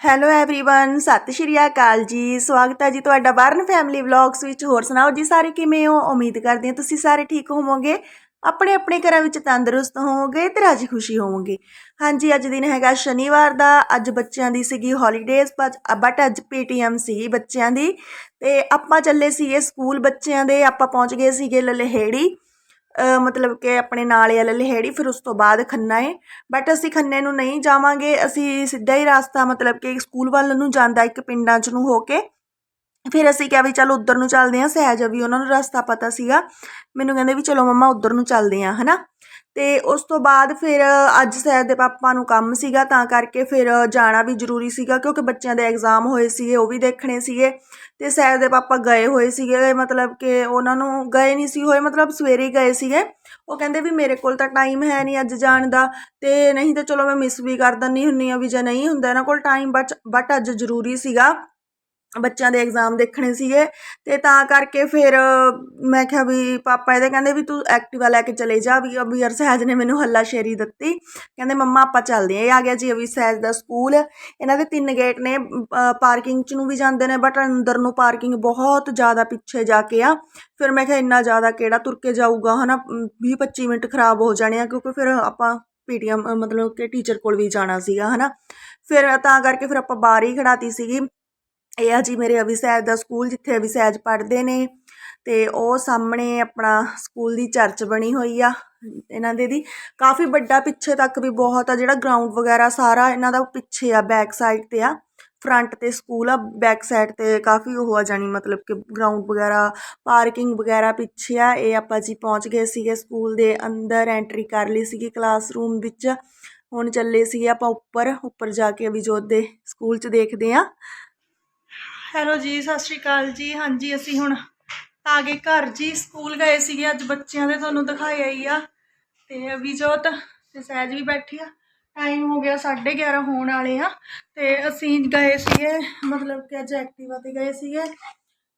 Hello everyone ਸਤਿ ਸ਼੍ਰੀ ਅਕਾਲ ਜੀ ਸਵਾਗਤ ਹੈ ਜੀ ਤੁਹਾਡਾ ਬਾਰਨ ਫੈਮਿਲੀ ਵਲੌਗਸ ਵਿੱਚ ਹੋਰ ਸੁਣਾਓ ਜੀ ਸਾਰੇ ਕਿਵੇਂ ਹੋ ਉਮੀਦ ਕਰਦੀ ਹਾਂ ਤੁਸੀਂ ਸਾਰੇ ਠੀਕ ਹੋਵੋਗੇ ਆਪਣੇ ਆਪਣੇ ਘਰਾਂ ਵਿੱਚ ਤੰਦਰੁਸਤ ਹੋਵੋਗੇ ਤੇ ਰਾਜੀ ਖੁਸ਼ੀ ਹੋਵੋਗੇ ਹਾਂਜੀ ਅੱਜ ਦਿਨ ਹੈਗਾ ਸ਼ਨੀਵਾਰ ਦਾ ਅੱਜ ਬੱਚਿਆਂ ਦੀ ਸੀਗੀ ਹੌਲੀਡੇਜ਼ ਬਟ ਅੱਜ ਪੀਟੀਐਮ ਸੀ ਬੱਚਿਆਂ ਦੀ ਤੇ ਆਪਾਂ ਚੱਲੇ ਸੀਗੇ ਸਕੂਲ ਬੱਚਿਆਂ ਦੇ ਆਪਾਂ ਪਹੁੰਚ ਗਏ ਸੀਗੇ ਲਲਹੇੜੀ ਅ, ਮਤਲਬ ਕਿ ਆਪਣੇ ਨਾਲ ਆ ਲਲਹੇੜੀ ਫਿਰ ਉਸ ਤੋਂ ਬਾਅਦ ਖੰਨਾ ਏ। ਬਟ ਅਸੀਂ ਖੰਨੇ ਨੂੰ ਨਹੀਂ ਜਾਵਾਂਗੇ, ਅਸੀਂ ਸਿੱਧਾ ਹੀ ਰਸਤਾ ਮਤਲਬ ਕਿ ਸਕੂਲ ਵੱਲ ਨੂੰ ਜਾਂਦਾ ਇੱਕ ਪਿੰਡਾਂ ਚ ਨੂੰ ਹੋ ਕੇ। ਫਿਰ ਅਸੀਂ ਕਿਹਾ ਵੀ ਚਲ ਉੱਧਰ ਨੂੰ ਚੱਲਦੇ ਹਾਂ, ਸਹਿਜ ਵੀ ਉਹਨਾਂ ਨੂੰ ਰਸਤਾ ਪਤਾ ਸੀਗਾ। ਮੈਨੂੰ ਕਹਿੰਦੇ ਵੀ ਚਲੋ ਮੰਮਾ ਉੱਧਰ ਨੂੰ ਚੱਲਦੇ ਹਾਂ, ਹਨਾ? ਅਤੇ ਉਸ ਤੋਂ ਬਾਅਦ ਫਿਰ ਅੱਜ ਸਹਿਜ ਦੇ ਪਾਪਾ ਨੂੰ ਕੰਮ ਸੀਗਾ, ਤਾਂ ਕਰਕੇ ਫਿਰ ਜਾਣਾ ਵੀ ਜ਼ਰੂਰੀ ਸੀਗਾ, ਕਿਉਂਕਿ ਬੱਚਿਆਂ ਦੇ ਐਗਜ਼ਾਮ ਹੋਏ ਸੀਗੇ, ਉਹ ਵੀ ਦੇਖਣੇ ਸੀਗੇ। ਅਤੇ ਸਹਿਜ ਦੇ ਪਾਪਾ ਗਏ ਹੋਏ ਸੀਗੇ ਮਤਲਬ ਕਿ ਉਹਨਾਂ ਨੂੰ ਗਏ ਨਹੀਂ ਸੀ ਹੋਏ, ਮਤਲਬ ਸਵੇਰੇ ਹੀ ਗਏ ਸੀਗੇ। ਉਹ ਕਹਿੰਦੇ ਵੀ ਮੇਰੇ ਕੋਲ ਤਾਂ ਟਾਈਮ ਹੈ ਨਹੀਂ ਅੱਜ ਜਾਣ ਦਾ ਅਤੇ ਨਹੀਂ ਤਾਂ ਚਲੋ ਮੈਂ ਮਿਸ ਵੀ ਕਰ ਦਿੰਦੀ ਹੁੰਦੀ ਹਾਂ ਵੀ ਜੇ ਨਹੀਂ ਹੁੰਦਾ ਇਹਨਾਂ ਕੋਲ ਟਾਈਮ ਬਟ ਬਟ ਅੱਜ ਜ਼ਰੂਰੀ ਸੀਗਾ। ਬੱਚਿਆਂ ਦੇ ਇਗਜ਼ਾਮ ਦੇਖਣੇ ਸੀਗੇ ਅਤੇ ਤਾਂ ਕਰਕੇ ਫਿਰ ਮੈਂ ਕਿਹਾ ਵੀ ਪਾਪਾ ਇਹਦੇ ਕਹਿੰਦੇ ਵੀ ਤੂੰ ਐਕਟਿਵਾ ਲੈ ਕੇ ਚਲੇ ਜਾ, ਵੀ ਅਭੀ ਅਰ ਸਹਿਜ ਨੇ ਮੈਨੂੰ ਹੱਲਾਸ਼ੇਰੀ ਦਿੱਤੀ। ਕਹਿੰਦੇ ਮੰਮਾ ਆਪਾਂ ਚੱਲਦੇ ਹਾਂ, ਇਹ ਆ ਗਿਆ ਜੀ ਅਭੀ ਸਹਿਜ ਦਾ ਸਕੂਲ। ਇਹਨਾਂ ਦੇ ਤਿੰਨ ਗੇਟ ਨੇ ਪਾਰਕਿੰਗ ਚ ਨੂੰ ਵੀ ਜਾਂਦੇ ਨੇ ਬਟ ਅੰਦਰ ਨੂੰ ਪਾਰਕਿੰਗ ਬਹੁਤ ਜ਼ਿਆਦਾ ਪਿੱਛੇ ਜਾ ਕੇ ਆ। ਫਿਰ ਮੈਂ ਕਿਹਾ ਇੰਨਾ ਜ਼ਿਆਦਾ ਕਿਹੜਾ ਤੁਰ ਕੇ ਜਾਊਗਾ, ਹਨਾ? 20 25 ਮਿੰਟ ਖਰਾਬ ਹੋ ਜਾਣੇ ਆ, ਕਿਉਂਕਿ ਫਿਰ ਆਪਾਂ ਪੀਟੀਐਮ, ਮਤਲਬ ਕਿ ਟੀਚਰ ਕੋਲ ਵੀ ਜਾਣਾ ਸੀਗਾ, ਹਨਾ? ਫਿਰ ਤਾਂ ਕਰਕੇ ਫਿਰ ਆਪਾਂ ਬਾਹਰ ਹੀ ਖੜਾਤੀ ਸੀਗੀ। ਇਹ ਆ ਜੀ ਮੇਰੇ ਅਭੀ ਸਹਿਜ ਦਾ ਸਕੂਲ, ਜਿੱਥੇ ਅਭੀ ਪੜ੍ਹਦੇ ਨੇ ਤੇ ਉਹ ਸਾਹਮਣੇ ਆਪਣਾ ਸਕੂਲ ਦੀ ਚਰਚ ਬਣੀ ਹੋਈ ਆ ਇਹਨਾਂ ਦੇ ਦੀ। ਕਾਫੀ ਵੱਡਾ ਪਿੱਛੇ ਤੱਕ ਵੀ ਬਹੁਤ ਆ, ਜਿਹੜਾ ਗਰਾਊਂਡ ਵਗੈਰਾ ਸਾਰਾ ਇਹਨਾਂ ਦਾ ਪਿੱਛੇ ਆ ਬੈਕ ਸਾਈਡ ਤੇ ਆ ਫਰੰਟ ਤੇ ਸਕੂਲ ਆ ਬੈਕ ਸਾਈਡ ਤੇ ਕਾਫੀ ਉਹ ਆ ਜਾਣੀ ਮਤਲਬ ਕਿ ਗਰਾਊਂਡ ਵਗੈਰਾ ਪਾਰਕਿੰਗ ਵਗੈਰਾ ਪਿੱਛੇ ਆ, ਇਹ ਆਪਾਂ ਜੀ ਪਹੁੰਚ ਗਏ ਸੀਗੇ ਸਕੂਲ ਦੇ ਅੰਦਰ ਐਂਟਰੀ ਕਰ ਲਈ ਸੀਗੀ ਕਲਾਸਰੂਮ ਵਿੱਚ, ਹੁਣ ਚੱਲੇ ਸੀਗੇ ਆਪਾਂ ਉੱਪਰ ਉੱਪਰ ਜਾ ਕੇ ਅਭਿਜੋਤ ਦੇ ਸਕੂਲ 'ਚ ਦੇਖਦੇ ਆ। ਹੈਲੋ ਜੀ, ਸਤਿ ਸ਼੍ਰੀ ਅਕਾਲ ਜੀ। ਹਾਂਜੀ, ਅਸੀਂ ਹੁਣ ਆ ਗਏ ਘਰ ਜੀ। ਸਕੂਲ ਗਏ ਸੀਗੇ, ਅੱਜ ਬੱਚਿਆਂ ਦੇ ਤੁਹਾਨੂੰ ਦਿਖਾਇਆ ਹੀ ਆ। ਤੇ ਅਭਿਜੋਤ ਤੇ ਸਹਿਜ ਵੀ ਬੈਠੀ ਆ। ਟਾਈਮ ਹੋ ਗਿਆ 11:30 ਹੋਣ ਵਾਲੇ ਆ। ਤੇ ਅਸੀਂ ਗਏ ਸੀਗੇ, ਮਤਲਬ ਕਿ ਅੱਜ ਐਕਟਿਵਾ ਤੇ ਗਏ ਸੀਗੇ।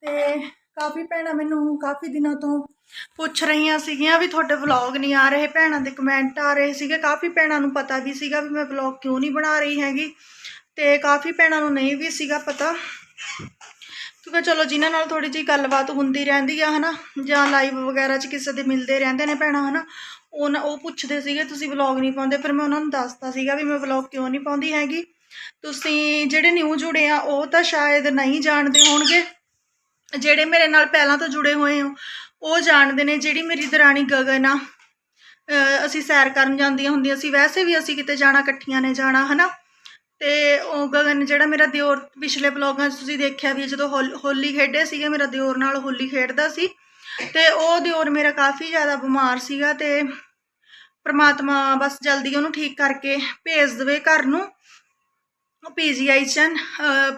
ਤੇ ਕਾਫੀ ਭੈਣਾਂ ਮੈਨੂੰ ਕਾਫੀ ਦਿਨਾਂ ਤੋਂ ਪੁੱਛ ਰਹੀਆਂ ਸੀਗੀਆਂ ਵੀ ਤੁਹਾਡੇ ਵਲੌਗ ਨਹੀਂ ਆ ਰਹੇ। ਭੈਣਾਂ ਦੇ ਕਮੈਂਟ ਆ ਰਹੇ ਸੀਗੇ। ਕਾਫੀ ਭੈਣਾਂ ਨੂੰ ਪਤਾ ਵੀ ਸੀਗਾ ਵੀ ਮੈਂ ਵਲੌਗ ਕਿਉਂ ਨਹੀਂ ਬਣਾ ਰਹੀ ਹੈਗੀ। ਤੇ ਕਾਫੀ ਭੈਣਾਂ ਨੂੰ ਨਹੀਂ ਵੀ ਸੀਗਾ ਪਤਾ। ਕਿਉਂਕਿ ਚਲੋ ਜਿਨ੍ਹਾਂ ਨਾਲ ਥੋੜੀ ਜਿਹੀ ਗੱਲਬਾਤ ਹੁੰਦੀ ਰਹਿੰਦੀ ਆ, ਹਨਾ, ਜਾਂ ਲਾਈਵ ਵਗੈਰਾ 'ਚ ਕਿਸੇ ਦੇ ਮਿਲਦੇ ਰਹਿੰਦੇ ਨੇ ਭੈਣਾਂ, ਹਨਾ, ਉਹ ਉਹ ਪੁੱਛਦੇ ਸੀਗੇ, ਤੁਸੀਂ ਵਲੌਗ ਨਹੀਂ ਪਾਉਂਦੇ? ਫਿਰ ਮੈਂ ਉਹਨਾਂ ਨੂੰ ਦੱਸਤਾ ਸੀਗਾ ਵੀ ਮੈਂ ਵਲੌਗ ਕਿਉਂ ਨਹੀਂ ਪਾਉਂਦੀ ਹੈਗੀ। ਤੁਸੀਂ ਜਿਹੜੇ ਨਿਊ ਜੁੜੇ ਆ, ਉਹ ਤਾਂ ਸ਼ਾਇਦ ਨਹੀਂ ਜਾਣਦੇ ਹੋਣਗੇ। ਜਿਹੜੇ ਮੇਰੇ ਨਾਲ ਪਹਿਲਾਂ ਤੋਂ ਜੁੜੇ ਹੋਏ ਹੋ, ਉਹ ਜਾਣਦੇ ਨੇ ਜਿਹੜੀ ਮੇਰੀ ਦਰਾਣੀ ਗਗਨ ਆ। ਅਸੀਂ ਸੈਰ ਕਰਨ ਜਾਂਦੀਆਂ ਹੁੰਦੀਆਂ ਸੀ, ਵੈਸੇ ਵੀ ਅਸੀਂ ਕਿਤੇ ਜਾਣਾ, ਇਕੱਠੀਆਂ ਨੇ ਜਾਣਾ, ਹਨਾ। ਤੇ ਉਹ ਗਗਨ ਜਿਹੜਾ ਮੇਰਾ ਦਿਓਰ ਪਿਛਲੇ ਬਲੌਗਾਂ 'ਚ ਤੁਸੀਂ ਦੇਖਿਆ ਵੀ ਜਦੋਂ ਹੋਲ- ਹੋਲੀ ਖੇਡੇ ਸੀਗੇ ਮੇਰਾ ਦਿਓਰ ਨਾਲ ਹੋਲੀ ਖੇਡਦਾ ਸੀ। ਤੇ ਉਹ ਦਿਓਰ ਮੇਰਾ ਕਾਫੀ ਜ਼ਿਆਦਾ ਬਿਮਾਰ ਸੀਗਾ ਤੇ ਪ੍ਰਮਾਤਮਾ ਬਸ ਜਲਦੀ ਉਹਨੂੰ ਠੀਕ ਕਰਕੇ ਭੇਜ ਦੇਵੇ ਘਰ ਨੂੰ। ਪੀਜੀਆਈ ਚ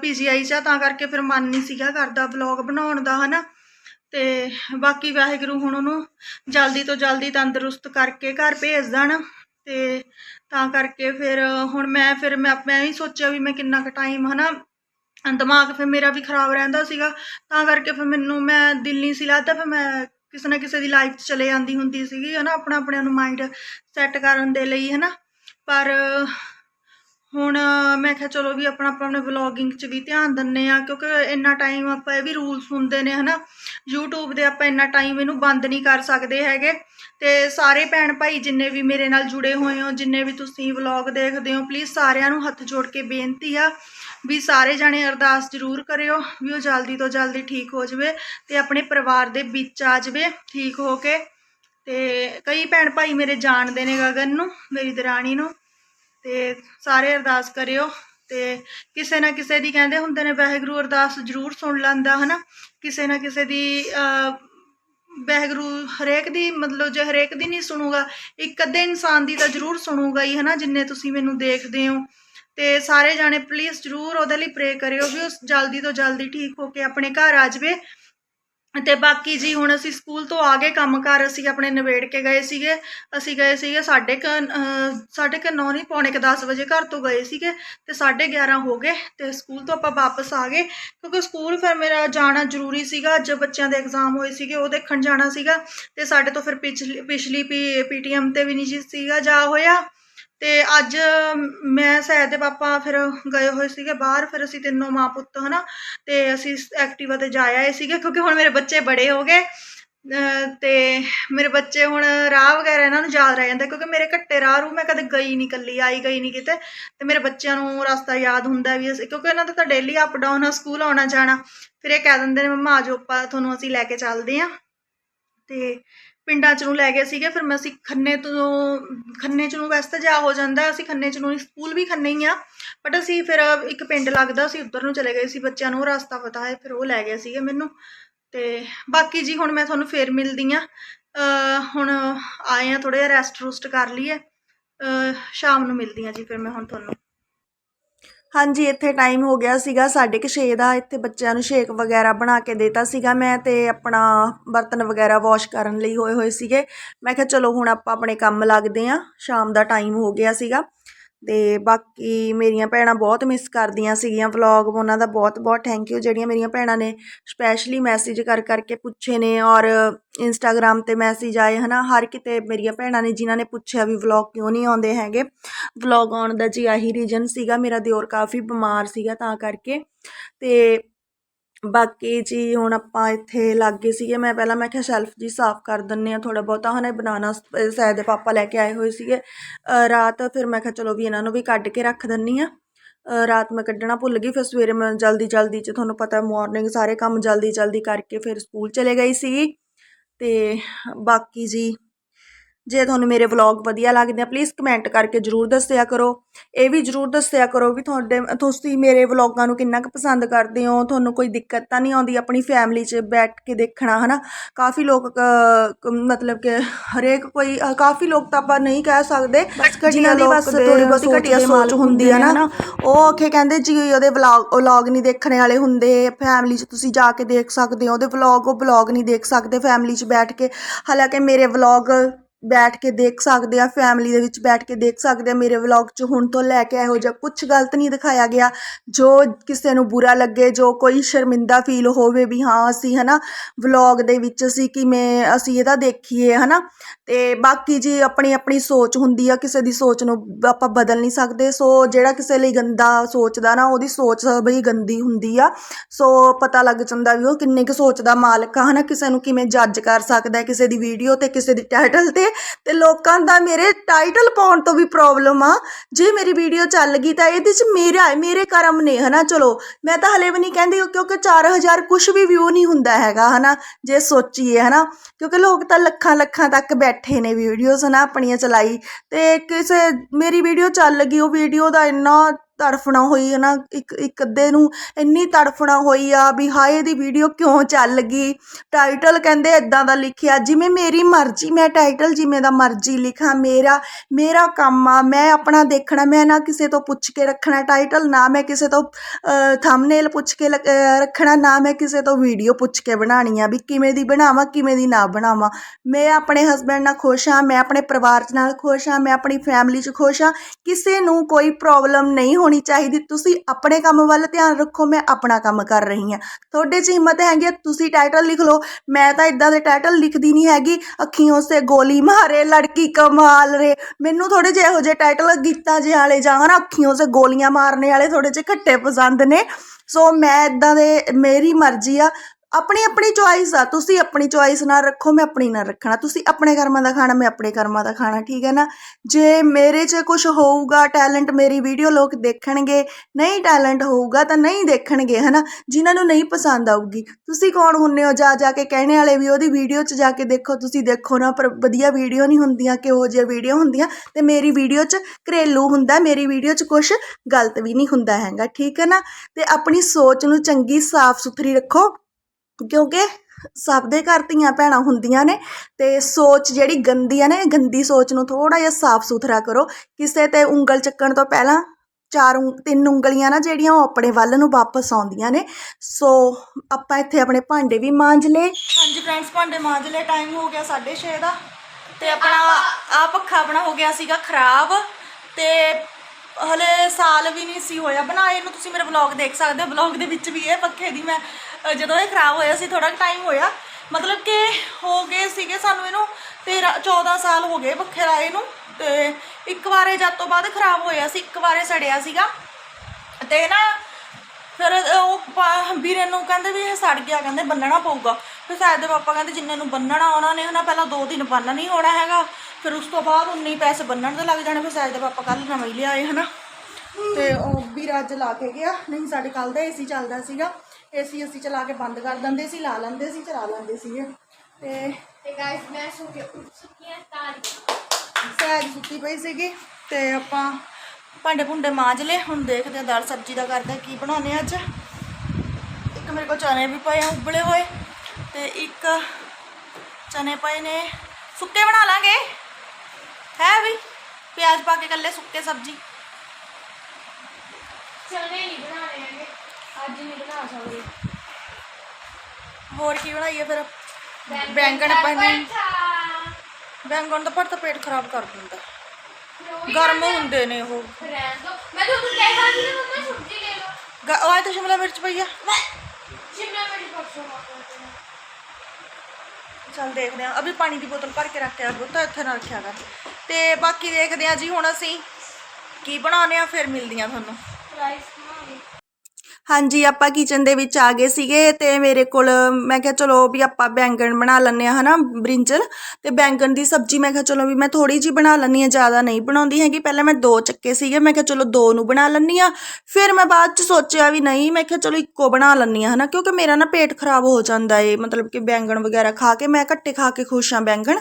ਪੀਜੀਆਈ ਚ ਆ, ਤਾਂ ਕਰਕੇ ਫਿਰ ਮਨ ਨਹੀਂ ਸੀਗਾ ਕਰਦਾ ਬਲੌਗ ਬਣਾਉਣ ਦਾ ਹਨਾ। ਤੇ ਬਾਕੀ ਵਾਹਿਗੁਰੂ ਹੁਣ ਉਹਨੂੰ ਜਲਦੀ ਤੋਂ ਜਲਦੀ ਤੰਦਰੁਸਤ ਕਰਕੇ ਘਰ ਭੇਜ ਦੇਣ ਤੇ ਤਾਂ ਕਰਕੇ ਫਿਰ ਹੁਣ ਮੈਂ ਫਿਰ ਮੈਂ ਮੈਂ ਵੀ ਸੋਚਿਆ ਵੀ ਮੈਂ ਕਿੰਨਾ ਕੁ ਟਾਈਮ ਹਨਾ ਦਿਮਾਗ ਫਿਰ ਮੇਰਾ ਵੀ ਖਰਾਬ ਰਹਿੰਦਾ ਸੀਗਾ, ਤਾਂ ਕਰਕੇ ਫਿਰ ਮੈਨੂੰ ਮੈਂ ਦਿਲ ਨਹੀਂ ਸੀ ਲੱਗਦਾ, ਫਿਰ ਮੈਂ ਕਿਸੇ ਨਾ ਕਿਸੇ ਦੀ ਲਾਈਫ 'ਚ ਚਲੇ ਜਾਂਦੀ ਹੁੰਦੀ ਸੀਗੀ ਹਨਾ ਆਪਣਾ ਆਪਣਿਆਂ ਨੂੰ ਮਾਈਂਡ ਸੈੱਟ ਕਰਨ ਦੇ ਲਈ ਹਨਾ, ਪਰ ਹੁਣ ਮੈਂ ਕਿਹਾ ਚਲੋ ਵੀ ਆਪਣਾ ਆਪਾਂ ਆਪਣੇ ਵਲੌਗਿੰਗ 'ਚ ਵੀ ਧਿਆਨ ਦਿੰਨੇ ਆ ਕਿਉਂਕਿ ਇੰਨਾ ਟਾਈਮ ਆਪਾਂ ਇਹ ਵੀ ਰੂਲਸ ਹੁੰਦੇ ਨੇ, ਹਨਾ? YouTube ਦੇ ਆਪਾਂ ਇੰਨਾ ਟਾਈਮ ਇਹਨੂੰ ਬੰਦ ਨਹੀਂ ਕਰ ਸਕਦੇ ਹੈਗੇ। ਤੇ ਸਾਰੇ ਭੈਣ ਭਾਈ ਜਿੰਨੇ ਵੀ ਮੇਰੇ ਨਾਲ ਜੁੜੇ ਹੋਏ ਹੋ, ਜਿੰਨੇ ਵੀ ਤੁਸੀਂ ਵਲੌਗ ਦੇਖਦੇ ਹੋ ਪਲੀਜ਼ ਸਾਰਿਆਂ ਨੂੰ ਹੱਥ ਜੋੜ ਕੇ ਬੇਨਤੀ ਆ ਵੀ ਸਾਰੇ ਜਾਣੇ ਅਰਦਾਸ ਜ਼ਰੂਰ ਕਰਿਓ ਵੀ ਉਹ ਜਲਦੀ ਤੋਂ ਜਲਦੀ ਠੀਕ ਹੋ ਜਾਵੇ ਤੇ ਆਪਣੇ ਪਰਿਵਾਰ ਦੇ ਵਿੱਚ ਆ ਜਾਵੇ, ਠੀਕ ਹੋ ਕੇ। ਤੇ ਕਈ ਭੈਣ ਭਾਈ ਮੇਰੇ ਜਾਣਦੇ ਨੇ ਗਗਨ ਨੂੰ, ਮੇਰੀ ਦਰਾਣੀ ਨੂੰ। ਤੇ ਸਾਰੇ ਅਰਦਾਸ ਕਰਿਓ ਤੇ ਕਿਸੇ ਨਾ ਕਿਸੇ ਦੀ ਕਹਿੰਦੇ ਹੁੰਦੇ ਨੇ ਵਾਹਿਗੁਰੂ ਅਰਦਾਸ ਜ਼ਰੂਰ ਸੁਣ ਲੈਂਦਾ ਹਨਾ? ਕਿਸੇ ਨਾ ਕਿਸੇ ਦੀ ਅਹ, ਵਾਹਿਗੁਰੂ ਹਰੇਕ ਦੀ ਮਤਲਬ ਜੇ ਹਰੇਕ ਦੀ ਨਹੀਂ ਸੁਣੂਗਾ ਇੱਕ ਅੱਧੇ ਇਨਸਾਨ ਦੀ ਤਾਂ ਜ਼ਰੂਰ ਸੁਣੂਗਾ ਹੀ ਹਨਾ? ਜਿੰਨੇ ਤੁਸੀਂ ਮੈਨੂੰ ਦੇਖਦੇ ਹੋ। ਤੇ ਸਾਰੇ ਜਾਣੇ ਪਲੀਜ਼ ਜ਼ਰੂਰ ਉਹਦੇ ਲਈ ਪ੍ਰੇ ਕਰਿਓ ਵੀ ਉਸ ਜਲਦੀ ਤੋਂ ਜਲਦੀ ਠੀਕ ਹੋ ਕੇ ਆਪਣੇ ਘਰ ਆ ਜਾਵੇ। ਤੇ ਬਾਕੀ ਜੀ ਹੁਣ ਅਸੀਂ ਸਕੂਲ ਤੋਂ ਆ ਗਏ ਕੰਮ ਕਾਰ ਅਸੀਂ ਆਪਣੇ ਨਿਬੇੜ ਕੇ ਗਏ ਸੀਗੇ ਅਸੀਂ ਗਏ ਸੀਗੇ ਸਾਢੇ ਕੁ ਅਹ, ਸਾਢੇ ਕੁ ਨੌ ਨਹੀਂ ਪੌਣੇ ਕੁ 10 ਵਜੇ ਘਰ ਤੋਂ ਗਏ ਸੀਗੇ ਤੇ 11:30 ਹੋ ਗਏ ਤੇ ਸਕੂਲ ਤੋਂ ਆਪਾਂ ਵਾਪਸ ਆ ਗਏ ਕਿਉਂਕਿ ਸਕੂਲ ਫਿਰ ਮੇਰਾ ਜਾਣਾ ਜ਼ਰੂਰੀ ਸੀਗਾ ਅੱਜ ਬੱਚਿਆਂ ਦੇ ਐਗਜ਼ਾਮ ਹੋਏ ਸੀਗੇ ਉਹ ਦੇਖਣ ਜਾਣਾ ਸੀਗਾ ਤੇ ਸਾਡੇ ਤੋਂ ਫਿਰ ਪਿਛਲੀ ਪਿਛਲੀ ਪੀਟੀਐਮ ਤੇ ਵੀ ਨਹੀਂ ਜੀ ਸੀਗਾ ਜਾ ਹੋਇਆ। ਤੇ ਅੱਜ ਮੈਂ ਸੈਦ ਦੇ ਪਾਪਾ ਫਿਰ ਗਏ ਹੋਏ ਸੀਗੇ ਬਾਹਰ, ਫਿਰ ਅਸੀਂ ਤਿੰਨੋਂ ਮਾਂ ਪੁੱਤ, ਹਨਾ? ਤੇ ਅਸੀਂ ਐਕਟਿਵਾ ਤੇ ਜਾ ਆਏ ਸੀਗੇ ਕਿਉਂਕਿ ਹੁਣ ਮੇਰੇ ਬੱਚੇ ਬੜੇ ਹੋ ਗਏ। ਅਹ ਤੇ ਮੇਰੇ ਬੱਚੇ ਹੁਣ ਰਾਹ ਵਗੈਰਾ ਇਹਨਾਂ ਨੂੰ ਯਾਦ ਰਹਿ ਜਾਂਦਾ ਕਿਉਂਕਿ ਮੇਰੇ ਘੱਟੇ ਰਾਹ ਰੂ ਮੈਂ ਕਦੇ ਗਈ ਨਹੀਂ ਕੱਲੀ ਆਈ ਗਈ ਨਹੀਂ ਕਿਤੇ। ਤੇ ਮੇਰੇ ਬੱਚਿਆਂ ਨੂੰ ਰਸਤਾ ਯਾਦ ਹੁੰਦਾ ਵੀ ਅਸੀਂ, ਕਿਉਂਕਿ ਇਹਨਾਂ ਦਾ ਤਾਂ ਡੇਲੀ ਅਪ ਡਾਊਨ ਆ, ਸਕੂਲ ਆਉਣਾ ਜਾਣਾ। ਫਿਰ ਇਹ ਕਹਿ ਦਿੰਦੇ ਨੇ, ਮੰਮਾ ਆਜੋ ਆਪਾਂ ਤੁਹਾਨੂੰ ਅਸੀਂ ਲੈ ਕੇ ਚੱਲਦੇ ਆਂ। ਤੇ ਪਿੰਡਾਂ ਚ ਨੂੰ ਲੈ ਗਏ ਸੀਗੇ, ਫਿਰ ਮੈਂ ਅਸੀਂ ਖੰਨੇ ਤੋਂ, ਖੰਨੇ ਚ ਨੂੰ ਵੈਸੇ ਤਾਂ ਜਾ ਹੋ ਜਾਂਦਾ, ਅਸੀਂ ਖੰਨੇ ਚ ਨੂੰ ਸਕੂਲ ਵੀ ਖੰਨੇ ਹੀ ਆ ਬਟ ਅਸੀਂ ਫਿਰ ਇੱਕ ਪਿੰਡ ਲੱਗਦਾ ਸੀ ਉੱਧਰ ਨੂੰ ਚਲੇ ਗਏ ਸੀ, ਬੱਚਿਆਂ ਨੂੰ ਉਹ ਰਸਤਾ ਪਤਾ ਹੈ, ਫਿਰ ਉਹ ਲੈ ਗਏ ਸੀਗੇ ਮੈਨੂੰ, ਤੇ ਬਾਕੀ ਜੀ ਹੁਣ ਮੈਂ ਤੁਹਾਨੂੰ ਫੇਰ ਮਿਲਦੀ ਆ ਹੁਣ ਆਏ ਆ ਥੋੜਾ ਜਿਹਾ ਰੈਸਟ ਰੂਸਟ ਕਰ ਲਈਏ ਸ਼ਾਮ ਨੂੰ ਮਿਲਦੀ ਆ ਜੀ, ਫਿਰ ਮੈਂ ਹੁਣ ਤੁਹਾਨੂੰ। ਹਾਂਜੀ, ਇੱਥੇ ਟਾਈਮ ਹੋ ਗਿਆ ਸੀਗਾ, ਸਾਢੇ ਕੁ ਛੇ ਦਾ, ਇੱਥੇ ਬੱਚਿਆਂ ਨੂੰ ਸ਼ੇਕ ਵਗੈਰਾ ਬਣਾ ਕੇ ਦੇਤਾ ਸੀਗਾ ਮੈਂ ਤੇ ਆਪਣਾ ਬਰਤਨ ਵਗੈਰਾ ਵਾਸ਼ ਕਰਨ ਲਈ ਹੋਏ ਹੋਏ ਸੀਗੇ। ਮੈਂ ਕਿਹਾ ਚਲੋ ਹੁਣ ਆਪਾਂ ਆਪਣੇ ਕੰਮ ਲੱਗਦੇ ਹਾਂ, ਸ਼ਾਮ ਦਾ ਟਾਈਮ ਹੋ ਗਿਆ ਸੀਗਾ। ਅਤੇ ਬਾਕੀ ਮੇਰੀਆਂ ਭੈਣਾਂ ਬਹੁਤ ਮਿਸ ਕਰਦੀਆਂ ਸੀਗੀਆਂ ਵਲੋਗ ਉਹਨਾਂ ਦਾ ਬਹੁਤ ਬਹੁਤ ਥੈਂਕ ਯੂ ਜਿਹੜੀਆਂ ਮੇਰੀਆਂ ਭੈਣਾਂ ਨੇ ਸਪੈਸ਼ਲੀ ਮੈਸੇਜ ਕਰ ਕਰਕੇ ਪੁੱਛੇ ਨੇ ਔਰ ਇੰਸਟਾਗ੍ਰਾਮ ਤੇ ਮੈਸੇਜ ਆਏ ਹੈ ਨਾ ਹਰ ਕਿਤੇ ਮੇਰੀਆਂ ਭੈਣਾਂ ਨੇ ਜਿਨ੍ਹਾਂ ਨੇ ਪੁੱਛਿਆ ਵੀ ਵਲੋਗ ਕਿਉਂ ਨਹੀਂ ਆਉਂਦੇ ਹੈਗੇ। ਵਲੋਗ ਆਉਣ ਦਾ ਜੀ ਆਹੀ ਰੀਜਨ ਸੀਗਾ, ਮੇਰਾ ਦਿਓਰ ਕਾਫੀ ਬਿਮਾਰ ਸੀਗਾ ਤਾਂ ਕਰਕੇ। ਅਤੇ ਬਾਕੀ ਜੀ ਹੁਣ ਆਪਾਂ ਇੱਥੇ ਲਾਗੇ ਸੀਗੇ, ਮੈਂ ਪਹਿਲਾਂ ਮੈਂ ਕਿਹਾ ਸ਼ੈਲਫ ਜੀ ਸਾਫ਼ ਕਰ ਦਿੰਦੇ ਹਾਂ ਥੋੜ੍ਹਾ ਬਹੁਤਾ, ਹਨਾ ਬਨਾਨਾ ਸੈਦ ਦੇ ਪਾਪਾ ਲੈ ਕੇ ਆਏ ਹੋਏ ਸੀਗੇ। ਰਾਤ ਫਿਰ ਮੈਂ ਕਿਹਾ ਚਲੋ ਵੀ ਇਹਨਾਂ ਨੂੰ ਵੀ ਕੱਢ ਕੇ ਰੱਖ ਦਿੰਦੀ ਹਾਂ। ਰਾਤ ਮੈਂ ਕੱਢਣਾ ਭੁੱਲ ਗਈ, ਫਿਰ ਸਵੇਰੇ ਮੈਂ ਜਲਦੀ ਜਲਦੀ ਚ ਤੁਹਾਨੂੰ ਪਤਾ ਮਾਰਨਿੰਗ ਸਾਰੇ ਕੰਮ ਜਲਦੀ ਜਲਦੀ ਕਰਕੇ ਫਿਰ ਸਕੂਲ ਚਲੇ ਗਈ ਸੀ। ਤੇ ਬਾਕੀ ਜੀ ਜੇ ਤੁਹਾਨੂੰ ਮੇਰੇ ਵਲੌਗ ਵਧੀਆ ਲੱਗਦੇ ਆ ਪਲੀਜ਼ ਕਮੈਂਟ ਕਰਕੇ ਜਰੂਰ ਦੱਸਿਆ ਕਰੋ। ਇਹ ਵੀ ਜਰੂਰ ਦੱਸਿਆ ਕਰੋ ਵੀ ਤੁਹਾਡੇ ਤੁਸੀਂ ਮੇਰੇ ਵਲੌਗਾਂ ਨੂੰ ਕਿੰਨਾ ਕੁ ਪਸੰਦ ਕਰਦੇ ਹੋ। ਤੁਹਾਨੂੰ ਕੋਈ ਦਿੱਕਤ ਤਾਂ ਨਹੀਂ ਆਉਂਦੀ ਆਪਣੀ ਫੈਮਿਲੀ 'ਚ ਬੈਠ ਕੇ ਦੇਖਣਾ ਹਨਾ? ਕਾਫੀ ਲੋਕ ਮਤਲਬ ਕਿ ਹਰੇਕ ਕੋਈ ਕਾਫੀ ਲੋਕ ਤਾਂ ਆਪਾਂ ਨਹੀਂ ਕਹਿ ਸਕਦੇ। ਜਿਨ੍ਹਾਂ ਦੀ ਬਸ ਥੋੜੀ ਬਹੁਤੀ ਘਟੀਆ ਸੋਚ ਹੁੰਦੀ ਆ ਨਾ। ਉਹ ਆਖੇ ਕਹਿੰਦੇ ਜੀ ਉਹਦੇ ਵਲੌਗ ਵਲੌਗ ਨਹੀਂ ਦੇਖਣੇ ਵਾਲੇ ਹੁੰਦੇ। ਫੈਮਿਲੀ 'ਚ ਤੁਸੀਂ ਜਾ ਕੇ ਦੇਖ ਸਕਦੇ ਹੋ ਉਹਦੇ ਵਲੌਗ ਉਹ ਵਲੌਗ ਨਹੀਂ ਦੇਖ ਸਕਦੇ ਫੈਮਿਲੀ 'ਚ ਬੈਠ ਕੇ। ਹਾਲਾਂਕਿ ਮੇਰੇ ਵਲੌਗ ਬੈਠ ਕੇ ਦੇਖ ਸਕਦੇ ਆ ਫੈਮਿਲੀ ਦੇ ਵਿੱਚ ਬੈਠ ਕੇ ਦੇਖ ਸਕਦੇ ਆ, ਮੇਰੇ ਵਲੌਗ 'ਚ ਹੁਣ ਤੋਂ ਲੈ ਕੇ ਇਹੋ ਜਿਹਾ ਕੁਝ ਗਲਤ ਨਹੀਂ ਦਿਖਾਇਆ ਗਿਆ। ਜੋ ਕਿਸੇ ਨੂੰ ਬੁਰਾ ਲੱਗੇ, ਜੋ ਕੋਈ ਸ਼ਰਮਿੰਦਾ ਫੀਲ ਹੋਵੇ ਵੀ ਹਾਂ, ਅਸੀਂ ਹਨਾ ਵਲੌਗ ਦੇ ਵਿੱਚ ਅਸੀਂ ਕਿਵੇਂ ਅਸੀਂ ਇਹਦਾ ਦੇਖੀਏ, ਹਨਾ। ਤੇ ਬਾਕੀ ਜੀ ਆਪਣੀ ਆਪਣੀ ਸੋਚ ਹੁੰਦੀ ਆ, ਕਿਸੇ ਦੀ ਸੋਚ ਨੂੰ ਆਪਾਂ ਬਦਲ ਨਹੀਂ ਸਕਦੇ। ਸੋ ਜਿਹੜਾ ਕਿਸੇ ਲਈ ਗੰਦਾ ਸੋਚਦਾ ਨਾ, ਉਹਦੀ ਸੋਚ ਬਈ ਗੰਦੀ ਹੁੰਦੀ ਆ। ਸੋ ਪਤਾ ਲੱਗ ਜਾਂਦਾ ਵੀ ਉਹ ਕਿੰਨੇ ਕੁ ਸੋਚ ਦਾ ਮਾਲਕ ਆ, ਹਨਾ। ਕਿਸੇ ਨੂੰ ਕਿਵੇਂ ਜੱਜ ਕਰ ਸਕਦਾ ਹੈ, ਕਿਸੇ ਦੀ ਵੀਡੀਓ ਤੇ, ਕਿਸੇ ਦੀ ਟਾਈਟਲ ਤੇ। ਤੇ ਲੋਕਾਂ ਦਾ ਮੇਰੇ ਟਾਈਟਲ ਪਾਉਣ ਤੋਂ ਵੀ ਪ੍ਰੋਬਲਮ ਆ। ਜੇ ਮੇਰੀ ਵੀਡੀਓ ਚੱਲ ਗਈ ਤਾਂ ਇਹਦੇ 'ਚ ਮੇਰਾ ਮੇਰੇ ਕਰਮ ਨੇ, ਹਨਾ? ਚਲੋ, ਮੈਂ ਤਾਂ ਹਲੇ ਵੀ ਨਹੀਂ ਕਹਿੰਦੀ ਕਿਉਂਕਿ 4000 ਕੁਝ ਵੀ ਵਿਊ ਨਹੀਂ ਹੁੰਦਾ ਹੈਗਾ, ਹਨਾ? ਜੇ ਸੋਚੀਏ, ਹਨਾ? ਕਿਉਂਕਿ ਲੋਕ ਤਾਂ ਲੱਖਾਂ ਲੱਖਾਂ ਤੱਕ ਬੈਠੇ ਨੇ ਵੀਡੀਓਜ਼ ਹਨਾ? ਆਪਣੀਆਂ ਚਲਾਈ। ਤੇ ਕਿਸੇ, ਮੇਰੀ ਵੀਡੀਓ ਚੱਲ ਗਈ, ਉਹ ਵੀਡੀਓ ਦਾ ਇੰਨਾ ਤੜਫਣਾ ਹੋਈ ਹੈ ਨਾ, ਇੱਕ ਇੱਕ ਅੱਧੇ ਨੂੰ ਇੰਨੀ ਤੜਫਣਾ ਹੋਈ ਆ ਵੀ ਹਾਏ ਦੀ ਵੀਡੀਓ ਕਿਉਂ ਚੱਲ ਗਈ? ਟਾਈਟਲ ਕਹਿੰਦੇ ਇਦਾਂ ਦਾ ਲਿਖਿਆ, ਜਿਵੇਂ ਮੇਰੀ ਮਰਜ਼ੀ, ਮੈਂ ਟਾਈਟਲ ਜਿਵੇਂ ਦਾ ਮਰਜ਼ੀ ਲਿਖਾਂ, ਮੇਰਾ ਮੇਰਾ ਕੰਮ ਆ, ਮੈਂ ਆਪਣਾ ਦੇਖਣਾ, ਮੈਂ ਨਾ ਕਿਸੇ ਤੋਂ ਪੁੱਛ ਕੇ ਰੱਖਣਾ ਟਾਈਟਲ ਨਾ ਮੈਂ ਕਿਸੇ ਤੋਂ ਥੰਬਨੇਲ ਪੁੱਛ ਕੇ ਲ- ਰੱਖਣਾ, ਨਾ ਮੈਂ ਕਿਸੇ ਤੋਂ ਵੀਡੀਓ ਪੁੱਛ ਕੇ ਬਣਾਉਣੀ ਆ ਵੀ ਕਿਵੇਂ ਦੀ ਬਣਾਵਾਂ, ਕਿਵੇਂ ਦੀ ਨਾ ਬਣਾਵਾਂ। ਮੈਂ ਆਪਣੇ ਹਸਬੈਂਡ ਨਾਲ ਖੁਸ਼ ਹਾਂ ਮੈਂ ਆਪਣੇ ਪਰਿਵਾਰ ਨਾਲ ਖੁਸ਼ ਹਾਂ ਮੈਂ ਆਪਣੀ ਫੈਮਿਲੀ ਚ ਖੁਸ਼ ਹਾਂ ਕਿਸੇ ਨੂੰ ਕੋਈ ਪ੍ਰੋਬਲਮ ਨਹੀਂ ਹੋਣੀ ਚਾਹੀਦੀ, ਤੁਸੀਂ ਆਪਣੇ ਕੰਮ ਵੱਲ ਧਿਆਨ ਰੱਖੋ, ਮੈਂ ਆਪਣਾ ਕੰਮ ਕਰ ਰਹੀ ਹਾਂ। ਤੁਹਾਡੇ 'ਚ ਹਿੰਮਤ ਹੈਗੀ ਤੁਸੀਂ ਟਾਈਟਲ ਲਿਖ ਲਓ। ਮੈਂ ਤਾਂ ਇਦਾਂ ਦੇ ਟਾਈਟਲ ਲਿਖਦੀ ਨਹੀਂ ਹੈਗੀ ਅੱਖੀਆਂ ਸੇ ਗੋਲੀ ਮਾਰੇ, ਲੜਕੀ ਕਮਾਲ ਰੇ। ਮੈਨੂੰ ਥੋੜੇ ਜਿਹੇ ਇਹੋ ਜਿਹੇ ਟਾਈਟਲ ਗੀਤਾਂ ਜਿਹੇ ਵਾਲੇ ਜਾਂ ਨਾ ਅੱਖੀਆਂ ਸੇ ਗੋਲੀਆਂ ਮਾਰਨੇ ਵਾਲੇ ਥੋੜੇ ਜਿਹੇ ਘੱਟੇ ਪਸੰਦ ਨੇ। ਸੋ ਮੈਂ ਇਦਾਂ ਦੇ, ਮੇਰੀ ਮਰਜ਼ੀ ਆ ਆਪਣੀ ਆਪਣੀ ਚੁਆਇਸ ਆ, ਤੁਸੀਂ ਆਪਣੀ ਚੁਆਇਸ ਨਾਲ ਰੱਖੋ, ਮੈਂ ਆਪਣੀ ਨਾਲ ਰੱਖਣਾ। ਤੁਸੀਂ ਆਪਣੇ ਕਰਮਾਂ ਦਾ ਖਾਣਾ, ਮੈਂ ਆਪਣੇ ਕਰਮਾਂ ਦਾ ਖਾਣਾ, ਠੀਕ ਹੈ ਨਾ? ਜੇ ਮੇਰੇ 'ਚ ਕੁਝ ਹੋਊਗਾ ਟੈਲੈਂਟ ਮੇਰੀ ਵੀਡੀਓ ਲੋਕ ਦੇਖਣਗੇ, ਨਹੀਂ ਟੈਲੈਂਟ ਹੋਊਗਾ ਤਾਂ ਨਹੀਂ ਦੇਖਣਗੇ, ਹਨਾ? ਜਿਨ੍ਹਾਂ ਨੂੰ ਨਹੀਂ ਪਸੰਦ ਆਊਗੀ। ਤੁਸੀਂ ਕੌਣ ਹੁੰਨੇ ਹੋ? ਜਾ ਜਾ ਕੇ ਕਹਿਣੇ ਵਾਲੇ ਵੀ ਉਹਦੀ ਵੀਡੀਓ 'ਚ ਜਾ ਕੇ ਦੇਖੋ, ਤੁਸੀਂ ਦੇਖੋ ਨਾ, ਪਰ ਵਧੀਆ ਵੀਡੀਓ ਨਹੀਂ ਹੁੰਦੀਆਂ, ਕਿਹੋ ਜਿਹੀਆਂ ਵੀਡੀਓ ਹੁੰਦੀਆਂ, ਤੇ ਮੇਰੀ ਵੀਡੀਓ 'ਚ ਘਰੇਲੂ ਹੁੰਦਾ, ਮੇਰੀ ਵੀਡੀਓ 'ਚ ਕੁਝ ਗਲਤ ਵੀ ਨਹੀਂ ਹੁੰਦਾ ਹੈਗਾ, ਠੀਕ ਹੈ ਨਾ? ਤੇ ਆਪਣੀ ਸੋਚ ਨੂੰ ਚੰਗੀ ਸਾਫ਼ ਸੁਥਰੀ ਰੱਖੋ। ਕਿਉਂਕਿ ਸਭ ਦੇ ਘਰ ਧੀਆਂ ਭੈਣਾਂ ਹੁੰਦੀਆਂ ਨੇ ਤੇ ਸੋਚ ਜਿਹੜੀ ਗੰਦੀ ਆ ਨਾ ਇਹ ਗੰਦੀ ਸੋਚ ਨੂੰ ਥੋੜਾ ਜਿਹਾ ਸਾਫ਼ ਸੁਥਰਾ ਕਰੋ। ਕਿਸੇ ਤੇ ਉਂਗਲ ਚੱਕਣ ਤੋਂ ਪਹਿਲਾਂ ਚਾਰ ਤਿੰਨ ਉਂਗਲੀਆਂ ਨਾ ਜਿਹੜੀਆਂ ਉਹ ਆਪਣੇ ਵੱਲ ਨੂੰ ਵਾਪਸ ਆਉਂਦੀਆਂ ਨੇ। ਸੋ ਆਪਾਂ ਇੱਥੇ ਆਪਣੇ ਭਾਂਡੇ ਵੀ ਮਾਂਜ ਲਏ। ਹਾਂਜੀ ਫਰੈਂਡਸ ਭਾਂਡੇ ਮਾਂਜ ਲਏ। ਟਾਈਮ ਹੋ ਗਿਆ 6:30 ਦਾ। ਤੇ ਆਪਣਾ ਆ ਪੱਖਾ ਆਪਣਾ ਹੋ ਗਿਆ ਸੀਗਾ ਖਰਾਬ। ਤੇ ਹਲੇ ਸਾਲ ਵੀ ਨਹੀਂ ਸੀ ਹੋਇਆ ਬਣਾਏ ਨੂੰ। ਤੁਸੀਂ ਮੇਰਾ ਵਲੌਗ ਦੇਖ ਸਕਦੇ ਹੋ। ਵਲੌਗ ਦੇ ਵਿੱਚ ਵੀ ਇਹ ਪੱਖੇ ਦੀ ਮੈਂ ਜਦੋਂ ਇਹ ਖਰਾਬ ਹੋਇਆ ਸੀ ਥੋੜਾ ਟਾਈਮ ਹੋਇਆ। ਮਤਲਬ ਕਿ ਹੋ ਗਏ ਸੀਗੇ ਸਾਨੂੰ ਇਹਨੂੰ 13 14 ਸਾਲ ਹੋ ਗਏ ਪੱਖੇ ਲਾਏ ਨੂੰ ਤੇ ਇੱਕ ਵਾਰੇ ਜਦ ਤੋਂ ਬਾਅਦ ਖਰਾਬ ਹੋਇਆ ਸੀ, ਇੱਕ ਵਾਰੇ ਸੜਿਆ ਸੀਗਾ। ਤੇ ਨਾ ਫਿਰ ਉਹ ਵੀਰੇ ਨੂੰ ਕਹਿੰਦੇ ਵੀ ਇਹ ਸੜ ਗਿਆ, ਕਹਿੰਦੇ ਬੰਨਣਾ ਪਊਗਾ। ਫਿਰ ਸ਼ਾਇਦ ਦੇ ਪਾਪਾ ਕਹਿੰਦੇ ਜਿੰਨੇ ਨੂੰ ਬੰਨਣਾ, ਉਹਨਾਂ ਨੇ ਹਨਾ ਪਹਿਲਾਂ ਦੋ ਦਿਨ ਬੰਨ ਨਹੀਂ ਹੋਣਾ ਹੈਗਾ। ਫਿਰ ਉਸ ਤੋਂ ਬਾਅਦ ਉਨੀ ਪੈਸੇ ਬੰਨਣ ਦੇ ਲੱਗ ਜਾਣੇ, ਫਿਰ ਸ਼ਾਇਦ ਦੇ ਪਾਪਾ ਕੱਲ ਨਵਾਂ ਹੀ ਲਿਆਏ ਹਨਾ। ਤੇ ਉਹ ਵੀਰਾ ਅੱਜ ਲਾ ਕੇ ਗਿਆ, ਨਹੀਂ ਸਾਡੇ ਕੱਲ ਦਾ ਏਸੀ ਚੱਲਦਾ ਸੀਗਾ। ਏਸੀ ਅਸੀਂ ਚਲਾ ਕੇ ਬੰਦ ਕਰ ਦਿੰਦੇ ਸੀ ਲਾ ਲੈਂਦੇ ਸੀ ਚਲਾ ਲੈਂਦੇ ਸੀਗੇ। ਤੇ ਤੇ ਗਾਇਸ ਮੈਂ ਸੋ ਕੇ ਉੱਠ ਚੁੱਕੀ ਹਾਂ ਤਾਰੀ। ਸਹਿਜ ਸੁੱਤੀ ਪਈ ਸੀਗੀ ਤੇ ਆਪਾਂ ਭਾਂਡੇ ਭੁੰਡੇ ਮਾਂਜ ਲਏ। ਹੁਣ ਦੇਖਦੇ ਆ ਦਾਲ ਸਬਜ਼ੀ ਦਾ ਕਰਦੇ ਕੀ ਬਣਾਉਣੇ ਆ ਅੱਜ। ਇੱਕ ਮੇਰੇ ਕੋਲ ਚਨੇ ਵੀ ਪਏ ਆ ਉਬਲੇ ਹੋਏ। ਤੇ ਇੱਕ ਚਨੇ ਪਏ ਨੇ ਸੁੱਕੇ ਬਣਾ ਲਾਂਗੇ। ਹੈ ਵੀ? ਪਿਆਜ਼ ਪਾ ਕੇ ਕੱਲੇ ਸੁੱਕੇ ਸਬਜ਼ੀ। ਚਨੇ ਨਹੀਂ ਬਣਾਣੇ ਹੈਗੇ ਅੱਜ ਨਹੀਂ ਬਣਾ ਸਕਦੇ। ਹੋਰ ਕੀ ਬਣਾਈਏ ਫਿਰ? ਬੈਂਗਣ ਦਾ ਪਾਣੇ। ਬੈਂਗਣ ਦਾ ਭਰਤਾ ਪੇਟ ਖਰਾਬ ਕਰ ਦਿੰਦਾ। ਗਰਮ। ਹੁੰਦੇ ਨੇ ਉਹ। ਰਹਿਣ। ਮੈਂ ਤੁਹਾਨੂੰ ਕਹਿ ਦਾਂਗੀ ਨਾ ਮੰਮਾ ਸਬਜ਼ੀ ਲੈ ਲਓ। ਗ- ਆਏ ਤਾਂ ਸ਼ਿਮਲਾ ਮਿਰਚ ਪਈ ਆ। ਸ਼ਿਮਲਾ ਮਿਰਚ ਪਰਸੋਂ ਚੱਲ ਦੇਖਦੇ ਆ। ਅਭੀ ਪਾਣੀ ਦੀ ਬੋਤਲ ਭਰ ਕੇ ਰੱਖ ਕੇ ਆ ਬੁੱਤਾ ਇੱਥੇ ਨਾ ਰੱਖਿਆ ਕਰ। ਤੇ ਬਾਕੀ ਦੇਖਦੇ ਆ ਜੀ ਹੁਣ ਅਸੀਂ ਕੀ ਬਣਾਉਨੇ ਆ ਫਿਰ ਮਿਲਦੀਆਂ ਤੁਹਾਨੂੰ। ਰਾਈਸ ਹਾਂਜੀ, ਆਪਾਂ ਕਿਚਨ ਦੇ ਵਿੱਚ ਆ ਗਏ ਸੀਗੇ ਤੇ ਮੇਰੇ ਕੋਲ ਮੈਂ ਕਿਹਾ ਚਲੋ ਵੀ ਆਪਾਂ ਬੈਂਗਣ ਬਣਾ ਲੈਂਦੇ ਆ ਹਨਾ ਬ੍ਰਿੰਜਲ। ਤੇ ਬੈਂਗਣ ਦੀ ਸਬਜ਼ੀ ਮੈਂ ਕਿਹਾ ਚਲੋ ਵੀ ਮੈਂ ਥੋੜੀ ਜੀ ਬਣਾ ਲੈਂਦੀ ਆ ਜ਼ਿਆਦਾ ਨਹੀਂ ਬਣਾਉਂਦੀ ਹੈਗੀ। ਪਹਿਲਾਂ ਮੈਂ ਦੋ ਚੱਕੇ ਸੀਗੇ, ਮੈਂ ਕਿਹਾ ਚਲੋ ਦੋ ਨੂੰ ਬਣਾ ਲੈਂਦੀ ਆ ਫਿਰ ਮੈਂ ਬਾਅਦ ਚ ਸੋਚਿਆ ਵੀ ਨਹੀਂ, ਮੈਂ ਕਿਹਾ ਚਲੋ ਇੱਕੋ ਬਣਾ ਲੈਂਦੀ ਆ ਹਨਾ। ਕਿਉਂਕਿ ਮੇਰਾ ਨਾ ਪੇਟ ਖਰਾਬ ਹੋ ਜਾਂਦਾ ਏ, ਮਤਲਬ ਕਿ ਬੈਂਗਣ ਵਗੈਰਾ ਖਾ ਕੇ, ਮੈਂ ਘੱਟੇ ਖਾ ਕੇ ਖੁਸ਼ ਆ ਬੈਂਗਣ।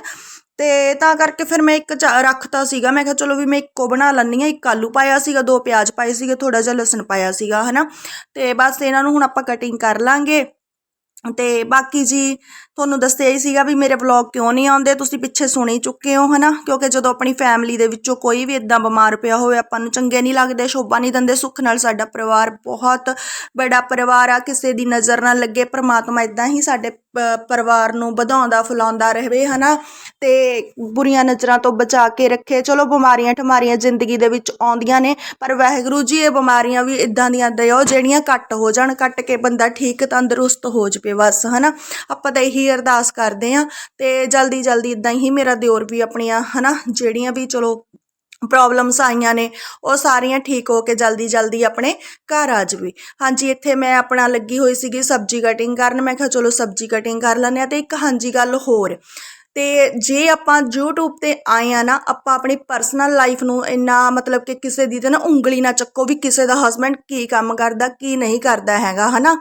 ਤੇ ਤਾਂ ਕਰਕੇ ਫਿਰ ਮੈਂ ਇੱਕ ਚ- ਰੱਖਤਾ ਸੀਗਾ। ਮੈਂ ਕਿਹਾ ਚਲੋ ਵੀ ਮੈਂ ਇੱਕੋ ਬਣਾ ਲੈਂਦੀ ਆ ਇੱਕ ਆਲੂ ਪਾਇਆ ਸੀਗਾ, ਦੋ ਪਿਆਜ਼ ਪਾਏ ਸੀਗੇ ਥੋੜਾ ਜਿਹਾ ਲਸਣ ਪਾਇਆ ਸੀਗਾ, ਹਨਾ। ਤੇ ਬਸ ਇਹਨਾਂ ਨੂੰ ਹੁਣ ਆਪਾਂ ਕਟਿੰਗ ਕਰ ਲਾਂਗੇ। ਤੇ ਬਾਕੀ ਜੀ ਤੁਹਾਨੂੰ ਦੱਸਿਆ ਹੀ ਸੀਗਾ ਵੀ ਮੇਰੇ ਵਲੌਗ ਕਿਉਂ ਨਹੀਂ ਆਉਂਦੇ, ਤੁਸੀਂ ਪਿੱਛੇ ਸੁਣ ਹੀ ਚੁੱਕੇ ਹੋ, ਹਨਾ? ਕਿਉਂਕਿ ਜਦੋਂ ਆਪਣੀ ਫੈਮਿਲੀ ਦੇ ਵਿੱਚੋਂ ਕੋਈ ਵੀ ਇਦਾਂ ਬਿਮਾਰ ਪਿਆ ਹੋਵੇ, ਆਪਾਂ ਨੂੰ ਚੰਗੇ ਨਹੀਂ ਲੱਗਦੇ, ਸ਼ੋਭਾ ਨਹੀਂ ਦਿੰਦੇ, ਸੁੱਖ ਨਾਲ ਸਾਡਾ ਪਰਿਵਾਰ ਬਹੁਤ ਬੜਾ ਪਰਿਵਾਰ ਆ, ਕਿਸੇ ਦੀ ਨਜ਼ਰ ਨਾ ਲੱਗੇ, ਪ੍ਰਮਾਤਮਾ ਇਦਾਂ ਹੀ ਸਾਡੇ ਪ- ਪਰਿਵਾਰ ਨੂੰ ਵਧਾਉਂਦਾ, ਫੁਲਾਉਂਦਾ ਰਹੇ, ਹਨਾ? ਤੇ ਬੁਰੀਆਂ ਨਜ਼ਰਾਂ ਤੋਂ ਬਚਾ ਕੇ ਰੱਖੇ। ਚਲੋ, ਬਿਮਾਰੀਆਂ ਠਮਾਰੀਆਂ ਜ਼ਿੰਦਗੀ ਦੇ ਵਿੱਚ ਆਉਂਦੀਆਂ ਨੇ, ਪਰ ਵਾਹਿਗੁਰੂ ਜੀ, ਇਹ ਬਿਮਾਰੀਆਂ ਵੀ ਇਦਾਂ ਦੀਆਂ ਦਿਓ, ਜਿਹੜੀਆਂ ਘੱਟ ਹੋ ਜਾਣ, ਘੱਟ ਕੇ ਬੰਦਾ ਠੀਕ ਤੰਦਰੁਸਤ ਹੋ ਜਵੇ ਬਸ, ਹਨਾ? ਆਪਾਂ ਤਾਂ ਇਹੀ ਅਰਦਾਸ ਕਰਦੇ ਆਂ ਤੇ ਜਲਦੀ ਜਲਦੀ ਇਦਾਂ ਹੀ ਮੇਰਾ ਦਿਓਰ ਵੀ ਆਪਣੀਆਂ, ਹਨਾ, ਜਿਹੜੀਆਂ ਵੀ ਚਲੋ ਪ੍ਰੋਬਲਮਸ ਆਈਆਂ ਨੇ, ਉਹ ਸਾਰੀਆਂ ਠੀਕ ਹੋ ਕੇ ਜਲਦੀ ਜਲਦੀ ਆਪਣੇ ਘਰ ਆ ਜਾਵੇ। ਹਾਂਜੀ, ਇੱਥੇ ਮੈਂ ਆਪਣਾ ਲੱਗੀ ਹੋਈ ਸੀਗੀ ਸਬਜ਼ੀ ਕਟਿੰਗ ਕਰਨ, ਮੈਂ ਕਿਹਾ ਚਲੋ ਸਬਜ਼ੀ ਕਟਿੰਗ ਕਰ ਲੈਂਦੇ ਆ ਤੇ ਇੱਕ ਹਾਂਜੀ ਗੱਲ ਹੋਰ, ਤੇ ਜੇ ਆਪਾਂ YouTube ਤੇ ਆਏ ਆ ਨਾ, ਆਪਾਂ ਆਪਣੀ ਪਰਸਨਲ ਲਾਈਫ ਨੂੰ ਇੰਨਾ ਮਤਲਬ ਕਿ ਕਿਸੇ ਦੀ ਤੇ ਨਾ ਉਂਗਲੀ ਨਾ ਚੱਕੋ ਵੀ ਕਿਸੇ ਦਾ ਹਸਬੰਡ ਕੀ ਕੰਮ ਕਰਦਾ, ਕੀ ਨਹੀਂ ਕਰਦਾ ਹੈਗਾ, ਹਨਾ।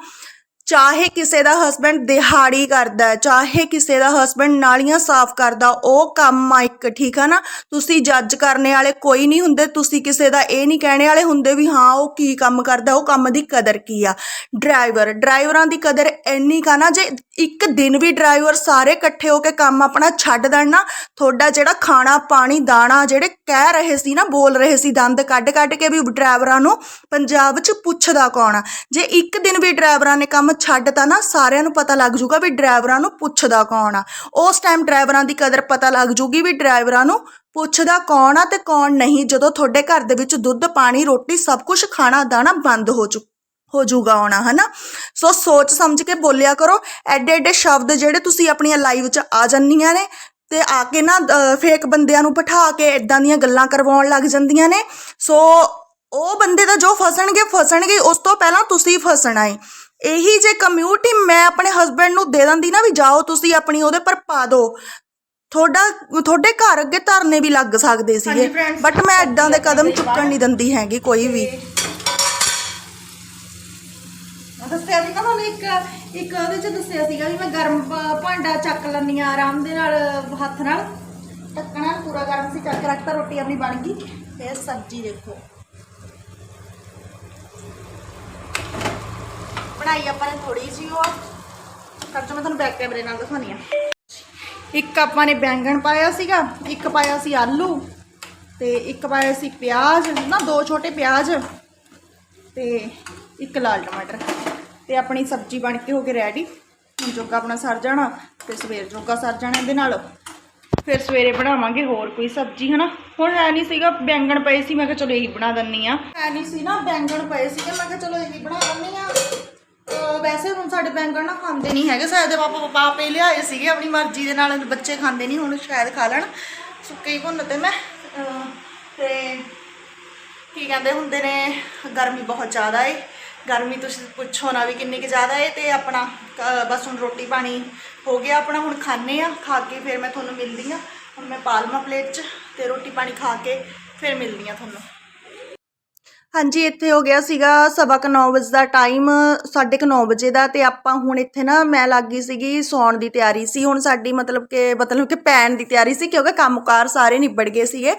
ਚਾਹੇ ਕਿਸੇ ਦਾ ਹਸਬੰਡ ਦਿਹਾੜੀ ਕਰਦਾ ਹੈ, ਚਾਹੇ ਕਿਸੇ ਦਾ ਹਸਬੰਡ ਨਾਲੀਆਂ ਸਾਫ਼ ਕਰਦਾ ਉਹ ਕੰਮ ਆ ਇੱਕ ਠੀਕ ਆ ਨਾ? ਤੁਸੀਂ ਜੱਜ ਕਰਨੇ ਵਾਲੇ ਕੋਈ ਨਹੀਂ ਹੁੰਦੇ ਤੁਸੀਂ ਕਿਸੇ ਦਾ ਇਹ ਨਹੀਂ ਕਹਿਣੇ ਵਾਲੇ ਹੁੰਦੇ ਵੀ ਹਾਂ ਉਹ ਕੀ ਕੰਮ ਕਰਦਾ ਉਹ ਕੰਮ ਦੀ ਕਦਰ ਕੀ ਆ? ਡਰਾਈਵਰ ਡਰਾਈਵਰਾਂ ਦੀ ਕਦਰ ਇੰਨੀ ਕਾ ਨਾ ਜੇ ਇੱਕ ਦਿਨ ਵੀ ਡਰਾਈਵਰ ਸਾਰੇ ਇਕੱਠੇ ਹੋ ਕੇ ਕੰਮ ਆਪਣਾ ਛੱਡ ਦੇਣ ਨਾ, ਤੁਹਾਡਾ ਜਿਹੜਾ ਖਾਣਾ, ਪਾਣੀ, ਦਾਣਾ ਜਿਹੜੇ ਕਹਿ ਰਹੇ ਸੀ ਨਾ, ਬੋਲ ਰਹੇ ਸੀ, ਦੰਦ ਕੱਢ ਕੱਢ ਕੇ ਵੀ ਡਰਾਈਵਰਾਂ ਨੂੰ ਪੰਜਾਬ 'ਚ ਪੁੱਛਦਾ ਕੌਣ ਆ? ਜੇ ਇੱਕ ਦਿਨ ਵੀ ਡਰਾਈਵਰਾਂ ਨੇ ਕੰਮ ਛੱਡਤਾ ਨਾ, ਸਾਰਿਆਂ ਨੂੰ ਪਤਾ ਲੱਗ ਜੂਗਾ ਵੀ ਡਰਾਈਵਰਾਂ ਨੂੰ ਪੁੱਛਦਾ ਕੌਣ ਆ। ਉਸ ਟਾਈਮ ਡਰਾਈਵਰਾਂ ਦੀ ਕਦਰ ਪਤਾ ਲੱਗ ਜੂਗੀ ਵੀ ਡਰਾਈਵਰਾਂ ਨੂੰ ਪੁੱਛਦਾ ਕੌਣ ਆ ਤੇ ਕੌਣ ਨਹੀਂ, ਜਦੋਂ ਤੁਹਾਡੇ ਘਰ ਦੇ ਵਿੱਚ ਦੁੱਧ, ਪਾਣੀ, ਰੋਟੀ, ਸਭ ਕੁਝ ਖਾਣਾ, ਦਾਣਾ ਬੰਦ ਹੋ ਚੁੱਕਾ ਹੋ ਜਾਊਗਾ ਆਉਣਾ ਹਨਾ? ਸੋ ਸੋਚ ਸਮਝ ਕੇ ਬੋਲਿਆ ਕਰੋ। ਐਡੇ ਐਡੇ ਸ਼ਬਦ ਜਿਹੜੇ ਤੁਸੀਂ ਆਪਣੀਆਂ ਲਾਈਵ 'ਚ ਆ ਜੰਨੀਆਂ ਨੇ ਤੇ ਆ ਕੇ ਨਾ ਫੇਕ ਬੰਦਿਆਂ ਨੂੰ ਬਿਠਾ ਕੇ ਇਦਾਂ ਦੀਆਂ ਗੱਲਾਂ ਕਰਵਾਉਣ ਲੱਗ ਜਾਂਦੀਆਂ ਨੇ। ਸੋ ਉਹ ਬੰਦੇ ਤਾਂ ਜੋ ਫਸਣਗੇ ਫਸਣਗੇ ਉਸ ਤੋਂ ਪਹਿਲਾਂ ਤੁਸੀਂ ਫਸਣਾ ਏ। ਇਹੀ ਜੇ ਕਮਿਊਨਿਟੀ ਮੈਂ ਆਪਣੇ ਹਸਬੰਡ ਨੂੰ ਦੇ ਦਿੰਦੀ ਨਾ ਵੀ ਜਾਓ ਤੁਸੀਂ ਆਪਣੀ ਉਹਦੇ ਪਰ ਪਾ ਦਿਓ ਤੁਹਾਡਾ ਤੁਹਾਡੇ ਘਰ ਅੱਗੇ ਧਰਨੇ ਵੀ ਲੱਗ ਸਕਦੇ ਸੀਗੇ। ਬਟ ਮੈਂ ਇਦਾਂ ਦੇ ਕਦਮ ਚੁੱਕਣ ਨਹੀਂ ਦਿੰਦੀ ਹੈਗੀ ਕੋਈ ਵੀ। ਦੱਸਿਆ ਸੀਗਾ ਤੁਹਾਨੂੰ ਇੱਕ ਇੱਕ ਉਹਦੇ ਚ ਦੱਸਿਆ ਸੀਗਾ ਵੀ ਮੈਂ ਗਰਮ ਭ- ਭਾਂਡਾ ਚੱਕ ਲੈਂਦੀ ਆ ਆਰਾਮ ਦੇ ਨਾਲ, ਹੱਥ ਨਾਲ। ਢੱਕਣਾ ਪੂਰਾ ਗਰਮ ਸੀ, ਚੱਕ ਰੱਖਤਾ ਰੋਟੀ ਆਪਣੀ ਬਣ ਗਈ। ਤੇ ਸਬਜ਼ੀ ਦੇਖੋ। ਬਣਾਈ ਆਪਾਂ ਨੇ ਥੋੜੀ ਜਿਹੀ ਉਹ। ਕਰ ਮੈਂ ਤੁਹਾਨੂੰ ਬੈਕ ਕੈਮਰੇ ਨਾਲ ਦਿਖਾਉਣੀ ਆ। ਇੱਕ ਆਪਾਂ ਨੇ ਬੈਂਗਣ ਪਾਇਆ ਸੀਗਾ, ਇੱਕ ਪਾਇਆ ਸੀ ਆਲੂ, ਤੇ ਇੱਕ ਪਾਇਆ ਸੀ ਪਿਆਜ਼, ਨਾ ਦੋ ਛੋਟੇ ਪਿਆਜ਼, ਤੇ ਇੱਕ ਲਾਲ ਟਮਾਟਰ। ਤੇ ਆਪਣੀ ਸਬਜ਼ੀ ਬਣ ਕੇ ਹੋ ਕੇ ਰੈਡੀ ਹੁਣ ਜੋਗਾ ਆਪਣਾ ਸਰ ਜਾਣਾ ਤੇ ਸਵੇਰ ਜੋਗਾ ਸਰ ਜਾਣਾ ਇਹਦੇ ਨਾਲ। ਫਿਰ ਸਵੇਰੇ ਬਣਾਵਾਂਗੇ ਹੋਰ ਕੋਈ ਸਬਜ਼ੀ, ਹਨਾ? ਹੁਣ ਹੈ ਨਹੀਂ ਸੀਗਾ, ਬੈਂਗਣ ਪਏ ਸੀ, ਮੈਂ ਕਿਹਾ ਚਲੋ ਇਹੀ ਬਣਾ ਦਿੰਨੀ ਆ। ਹੈ ਨਹੀਂ ਸੀ ਨਾ, ਬੈਂਗਣ ਪਏ ਸੀਗੇ, ਮੈਂ ਕਿਹਾ ਚਲੋ ਇਹੀ ਬਣਾ ਦਿੰਨੀ ਆ। ਵੈਸੇ ਹੁਣ ਸਾਡੇ ਬੈਂਗਣ ਨਾ ਖਾਂਦੇ ਨਹੀਂ ਹੈਗੇ ਸਾਡੇ ਦੇ ਪਾਪਾ ਪਾਪੇ ਲਿਆਏ ਸੀਗੇ, ਆਪਣੀ ਮਰਜ਼ੀ ਦੇ ਨਾਲ ਬੱਚੇ ਖਾਂਦੇ ਨਹੀਂ ਹੁਣ ਸ਼ਾਇਦ ਖਾ ਲੈਣ। ਸੁੱਕੇ ਹੀ ਭੁੰਨ ਤੇ ਮੈਂ। ਅਹ ਤੇ ਕੀ ਕਹਿੰਦੇ ਹੁੰਦੇ ਨੇ, ਗਰਮੀ ਬਹੁਤ ਜ਼ਿਆਦਾ ਏ। ਗਰਮੀ ਤੁਸੀਂ ਪੁੱਛੋ ਨਾ ਵੀ ਕਿੰਨੀ ਕੁ ਜ਼ਿਆਦਾ ਹੈ ਤੇ ਆਪਣਾ ਬਸ ਹੁਣ ਰੋਟੀ ਪਾਣੀ ਹੋ ਗਿਆ ਆਪਣਾ, ਹੁਣ ਖਾਣੇ ਆ ਖਾ ਕੇ ਫਿਰ ਮੈਂ ਤੁਹਾਨੂੰ ਮਿਲਦੀ ਆ ਹੁਣ ਮੈਂ ਪਾਲਮਾ ਪਲੇਟ 'ਚ ਤੇ ਰੋਟੀ ਪਾਣੀ ਖਾ ਕੇ ਫਿਰ ਮਿਲਦੀ ਆ ਤੁਹਾਨੂੰ। ਹਾਂਜੀ, ਇੱਥੇ ਹੋ ਗਿਆ ਸੀਗਾ ਸਵਾ ਕੁ ਨੌ ਵਜੇ ਦਾ ਟਾਈਮ ਸਾਢੇ ਕੁ ਨੌ ਵਜੇ ਦਾ ਤੇ ਆਪਾਂ ਹੁਣ ਇੱਥੇ ਨਾ ਮੈਂ ਲੱਗ ਗਈ ਸੀਗੀ ਸੌਣ ਦੀ ਤਿਆਰੀ ਸੀ। ਹੁਣ ਸਾਡੀ ਮਤਲਬ ਕਿ ਮਤਲਬ ਕਿ ਪੈਣ ਦੀ ਤਿਆਰੀ ਸੀ ਕਿਉਂਕਿ ਕੰਮਕਾਰ ਸਾਰੇ ਨਿਬੜ ਗਏ ਸੀਗੇ।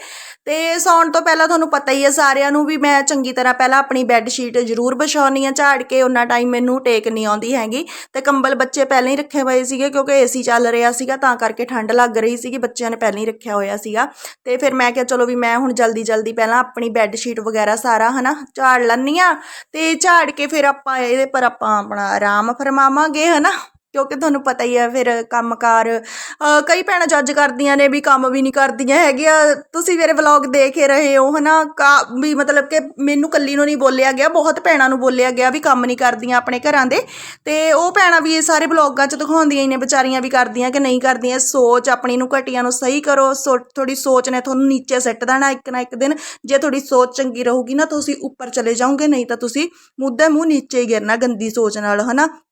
ਤੇ ਸੌਣ ਤੋਂ ਪਹਿਲਾਂ ਤੁਹਾਨੂੰ ਪਤਾ ਹੀ ਹੈ ਸਾਰਿਆਂ ਨੂੰ ਵੀ ਮੈਂ ਚੰਗੀ ਤਰ੍ਹਾਂ ਪਹਿਲਾਂ ਆਪਣੀ ਬੈੱਡ ਸ਼ੀਟ ਜ਼ਰੂਰ ਵਿਛਾਉਣੀ ਆ ਝਾੜ ਕੇ ਉਹਨਾਂ ਟਾਈਮ ਮੈਨੂੰ ਟੇਕ ਨਹੀਂ ਆਉਂਦੀ ਹੈਗੀ। ਤੇ ਕੰਬਲ ਬੱਚੇ ਪਹਿਲਾਂ ਹੀ ਰੱਖੇ ਹੋਏ ਸੀਗੇ ਕਿਉਂਕਿ ਏਸੀ ਚੱਲ ਰਿਹਾ ਸੀਗਾ, ਤਾਂ ਕਰਕੇ ਠੰਡ ਲੱਗ ਰਹੀ ਸੀਗੀ, ਬੱਚਿਆਂ ਨੇ ਪਹਿਲਾਂ ਹੀ ਰੱਖਿਆ ਹੋਇਆ ਸੀਗਾ। ਤੇ ਫਿਰ ਮੈਂ ਕਿਹਾ ਚਲੋ ਵੀ ਮੈਂ ਹੁਣ ਜਲਦੀ ਜਲਦੀ ਪਹਿਲਾਂ ਆਪਣੀ ਬੈੱਡ ਸ਼ੀਟ ਵਗੈਰਾ ਸਾਰਾ ਹਨਾ, ਝਾੜ ਲੈਂਦੀ ਆ ਤੇ ਝਾੜ ਕੇ ਫਿਰ ਆਪਾਂ ਇਹਦੇ ਪਰ ਆਪਾਂ ਆਪਣਾ ਆਰਾਮ ਫਰਮਾਵਾਂਗੇ, ਹਨਾ? ਕਿਉਂਕਿ ਤੁਹਾਨੂੰ ਪਤਾ ਹੀ ਆ ਫਿਰ ਕੰਮਕਾਰ, ਅਹ ਕਈ ਭੈਣਾਂ ਜੱਜ ਕਰਦੀਆਂ ਨੇ ਵੀ ਕੰਮ ਵੀ ਨਹੀਂ ਕਰਦੀਆਂ ਹੈਗੀਆਂ ਤੁਸੀਂ ਮੇਰੇ ਵਲੌਗ ਦੇਖ ਹੀ ਰਹੇ ਹੋ, ਹਨਾ? ਕਾ- ਵੀ ਮਤਲਬ ਕਿ ਮੈਨੂੰ ਕੱਲੀ ਨੂੰ ਨਹੀਂ ਬੋਲਿਆ ਗਿਆ, ਬਹੁਤ ਭੈਣਾਂ ਨੂੰ ਬੋਲਿਆ ਗਿਆ ਵੀ ਕੰਮ ਨਹੀਂ ਕਰਦੀਆਂ ਆਪਣੇ ਘਰਾਂ ਦੇ। ਤੇ ਉਹ ਭੈਣਾਂ ਵੀ ਇਹ ਸਾਰੇ ਵਲੌਗਾਂ 'ਚ ਦਿਖਾਉਂਦੀਆਂ ਹੀ ਨੇ, ਵਿਚਾਰੀਆਂ ਵੀ ਕਰਦੀਆਂ ਕਿ ਨਹੀਂ ਕਰਦੀਆਂ। ਸੋਚ ਆਪਣੀ ਨੂੰ ਘਟੀਆਂ ਨੂੰ ਸਹੀ ਕਰੋ, ਸੋ ਥੋੜੀ ਸੋਚ ਨੇ ਤੁਹਾਨੂੰ ਨੀਚੇ ਸੱਟ ਦੇਣਾ ਇੱਕ ਨਾ ਇੱਕ ਦਿਨ। ਜੇ ਤੁਹਾਡੀ ਸੋਚ ਚੰਗੀ ਰਹੂਗੀ ਨਾ, ਤੁਸੀਂ ਉੱਪਰ ਚਲੇ ਜਾਓਗੇ, ਨਹੀਂ ਤਾਂ ਤੁਸੀਂ ਮੁੱਦਾ ਮੂੰਹ ਨੀਚੇ ਹੀ ਗਿਰਨਾ, ਗੰਦੀ ਸੋਚ ਨਾਲ, ਹਨਾ?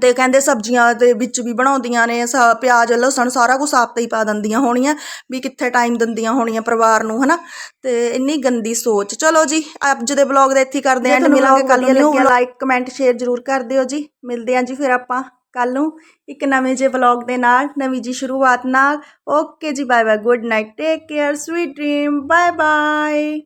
ਤੇ ਕਹਿੰਦੇ ਸਬਜ਼ੀਆਂ ਦੇ ਵਿੱਚ ਵੀ ਬਣਾਉਂਦੀਆਂ ਨੇ ਸ- ਪਿਆਜ਼ ਲਸਣ ਸਾਰਾ ਕੁਝ ਆਪ ਹੀ ਪਾ ਦਿੰਦੀਆਂ ਹੋਣੀਆਂ ਵੀ ਕਿੱਥੇ ਟਾਈਮ ਦਿੰਦੀਆਂ ਹੋਣੀਆਂ ਪਰਿਵਾਰ ਨੂੰ ਹਨਾ? ਤੇ ਇੰਨੀ ਗੰਦੀ ਸੋਚ। ਚਲੋ ਜੀ ਅੱਜ ਦੇ ਵਲੌਗ ਦਾ ਇੱਥੇ ਕਰਦੇ ਆਂ ਮਿਲਾਂਗੇ ਕੱਲ ਨੂੰ। ਲਾਈਕ ਕਮੈਂਟ ਸ਼ੇਅਰ ਜ਼ਰੂਰ ਕਰ ਦਿਓ ਜੀ। ਮਿਲਦੇ ਆਂ ਜੀ ਫਿਰ ਆਪਾਂ ਕੱਲ ਨੂੰ ਇੱਕ ਨਵੇਂ ਜਿਹੇ ਵਲੌਗ ਦੇ ਨਾਲ ਨਵੀਂ ਜੀ ਸ਼ੁਰੂਆਤ ਨਾਲ। ਓਕੇ ਜੀ bye bye good night take care sweet dream bye bye